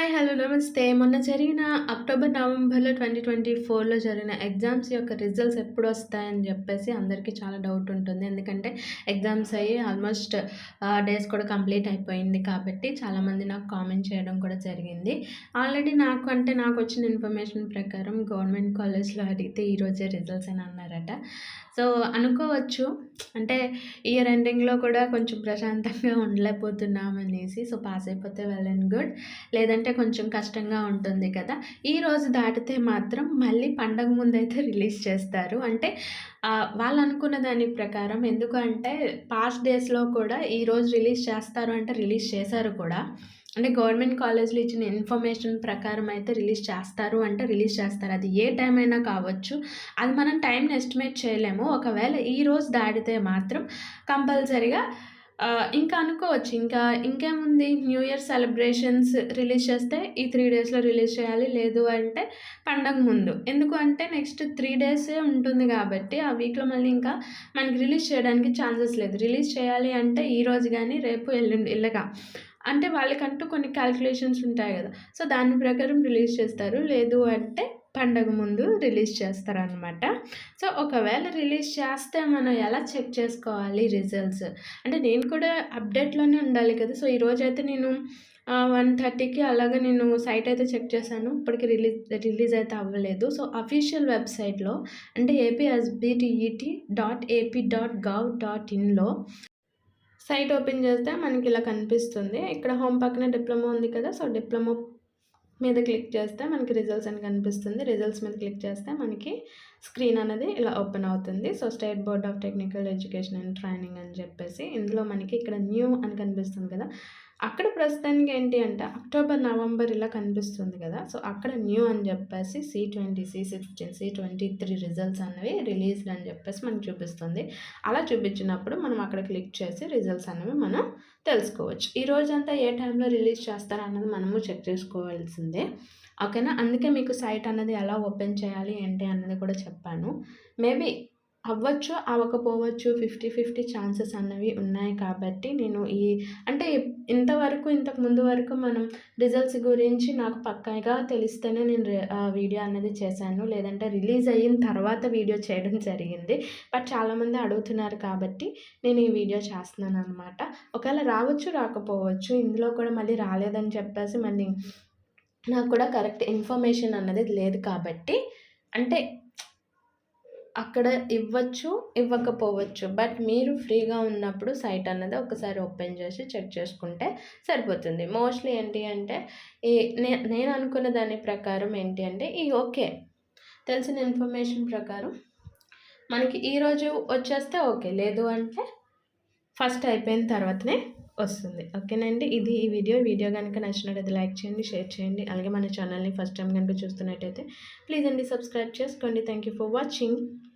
Hi hello నమస్తే. మొన్న జరిగిన అక్టోబర్ నవంబర్లో ట్వంటీ ట్వంటీ ఫోర్లో జరిగిన ఎగ్జామ్స్ యొక్క రిజల్ట్స్ ఎప్పుడు వస్తాయని చెప్పేసి అందరికీ చాలా డౌట్ ఉంటుంది. ఎందుకంటే ఎగ్జామ్స్ అయ్యి ఆల్మోస్ట్ డేస్ కూడా కంప్లీట్ అయిపోయింది కాబట్టి చాలామంది నాకు కామెంట్ చేయడం కూడా జరిగింది. ఆల్రెడీ నాకు అంటే నాకు వచ్చిన ఇన్ఫర్మేషన్ ప్రకారం గవర్నమెంట్ కాలేజ్లో అడిగితే ఈరోజే రిజల్ట్స్ అని అన్నారట. సో అనుకోవచ్చు. అంటే ఇయర్ ఎండింగ్లో కూడా కొంచెం ప్రశాంతంగా ఉండలేకపోతున్నాం అనేసి సో పాస్ అయిపోతే వెల్ అండ్ గుడ్. లేదంటే కొంచెం కష్టంగా ఉంటుంది కదా. ఈ రోజు దాటితే మాత్రం మళ్ళీ పండగ ముందైతే రిలీజ్ చేస్తారు. అంటే వాళ్ళు అనుకున్న దాని ప్రకారం ఎందుకంటే పాస్ట్ డేస్లో కూడా ఈరోజు రిలీజ్ చేస్తారు అంటే రిలీజ్ చేశారు కూడా. అంటే గవర్నమెంట్ కాలేజ్లో ఇచ్చిన ఇన్ఫర్మేషన్ ప్రకారం అయితే రిలీజ్ చేస్తారు అంటే రిలీజ్ చేస్తారు. అది ఏ టైం అయినా కావచ్చు. అది మనం టైంని ఎస్టిమేట్ చేయలేము. ఒకవేళ ఈ రోజు దాటితే మాత్రం కంపల్సరిగా ఇంకా అనుకోవచ్చు. ఇంకా ఇంకేముంది? న్యూ ఇయర్ సెలబ్రేషన్స్ రిలీజ్ చేస్తే ఈ త్రీ డేస్లో రిలీజ్ చేయాలి. లేదు అంటే పండగ ముందు. ఎందుకు అంటే నెక్స్ట్ త్రీ డేసే ఉంటుంది కాబట్టి ఆ వీక్లో మళ్ళీ ఇంకా మనకి రిలీజ్ చేయడానికి ఛాన్సెస్ లేదు. రిలీజ్ చేయాలి అంటే ఈ రోజు కానీ రేపు ఎల్లుండి ఇల్లగా అంటే వాళ్ళకంటూ కొన్ని క్యాల్కులేషన్స్ ఉంటాయి కదా. సో దాని ప్రకారం రిలీజ్ చేస్తారు. లేదు అంటే పండగ ముందు రిలీజ్ చేస్తారనమాట సో ఒకవేళ రిలీజ్ చేస్తే మనం ఎలా చెక్ చేసుకోవాలి రిజల్ట్స్? అంటే నేను కూడా అప్డేట్లోనే ఉండాలి కదా. సో ఈరోజు అయితే నేను వన్ థర్టీకి అలాగే నేను సైట్ అయితే చెక్ చేశాను. ఇప్పటికి రిలీజ్ రిలీజ్ అయితే అవ్వలేదు. సో అఫీషియల్ వెబ్సైట్లో అంటే APSBTET dot AP dot gov dot ఇన్లో site open చేస్తే మనకి ఇలా కనిపిస్తుంది. ఇక్కడ హోమ్ పక్కన డిప్లొమా ఉంది కదా. సో డిప్లొమా మీద క్లిక్ చేస్తే మనకి రిజల్ట్స్ అని కనిపిస్తుంది. రిజల్ట్స్ మీద క్లిక్ చేస్తే మనకి స్క్రీన్ అనేది ఇలా ఓపెన్ అవుతుంది. So state board of technical education and training అని చెప్పేసి ఇందులో మనకి ఇక్కడ న్యూ అని కనిపిస్తుంది కదా. అక్కడ ప్రస్తుతానికి ఏంటి అంటే అక్టోబర్ నవంబర్ ఇలా కనిపిస్తుంది కదా. సో అక్కడ న్యూ అని చెప్పేసి C twenty C sixteen C twenty three results అనేవి రిలీజ్డ్ అని చెప్పేసి మనకు చూపిస్తుంది. అలా చూపించినప్పుడు మనం అక్కడ క్లిక్ చేసి రిజల్ట్స్ అనేవి మనం తెలుసుకోవచ్చు. ఈ రోజంతా ఏ టైంలో రిలీజ్ చేస్తారు అన్నది మనము చెక్ చేసుకోవాల్సిందే. ఓకేనా? అందుకే మీకు సైట్ అన్నది ఎలా ఓపెన్ చేయాలి ఏంటి అన్నది కూడా చెప్పాను. మేబీ అవ్వచ్చు అవ్వకపోవచ్చు ఫిఫ్టీ ఫిఫ్టీ ఛాన్సెస్ అన్నవి ఉన్నాయి కాబట్టి నేను ఈ అంటే ఇంతవరకు ఇంతకు ముందు వరకు మనం రిజల్ట్స్ గురించి నాకు పక్కాగా తెలిస్తేనే నేను వీడియో అనేది చేశాను. లేదంటే రిలీజ్ అయిన తర్వాత వీడియో చేయడం జరిగింది. బట్ చాలామంది అడుగుతున్నారు కాబట్టి నేను ఈ వీడియో చేస్తున్నాను అనమాట ఒకవేళ రావచ్చు రాకపోవచ్చు ఇందులో కూడా మళ్ళీ రాలేదని చెప్పేసి మళ్ళీ నాకు కూడా కరెక్ట్ ఇన్ఫర్మేషన్ అన్నది లేదు కాబట్టి అంటే అక్కడ ఇవ్వచ్చు ఇవ్వకపోవచ్చు. బట్ మీరు ఫ్రీగా ఉన్నప్పుడు సైట్ అన్నది ఒకసారి ఓపెన్ చేసి చెక్ చేసుకుంటే సరిపోతుంది. మోస్ట్లీ ఏంటి అంటే ఈ నేను అనుకున్న దాని ప్రకారం ఏంటి అంటే ఈ ఓకే. తెలిసిన ఇన్ఫర్మేషన్ ప్రకారం మనకి ఈరోజు వచ్చేస్తే ఓకే. లేదు అంటే ఫస్ట్ అయిపోయిన తర్వాతనే వస్తుంది. ఓకేనండి? ఇది ఈ వీడియో. వీడియో కనుక నచ్చినట్టయితే లైక్ చేయండి షేర్ చేయండి. అలాగే మన ఛానల్ని ఫస్ట్ టైం కనుక చూస్తున్నట్టయితే ప్లీజ్ అండి సబ్స్క్రైబ్ చేసుకోండి. Thank you for watching.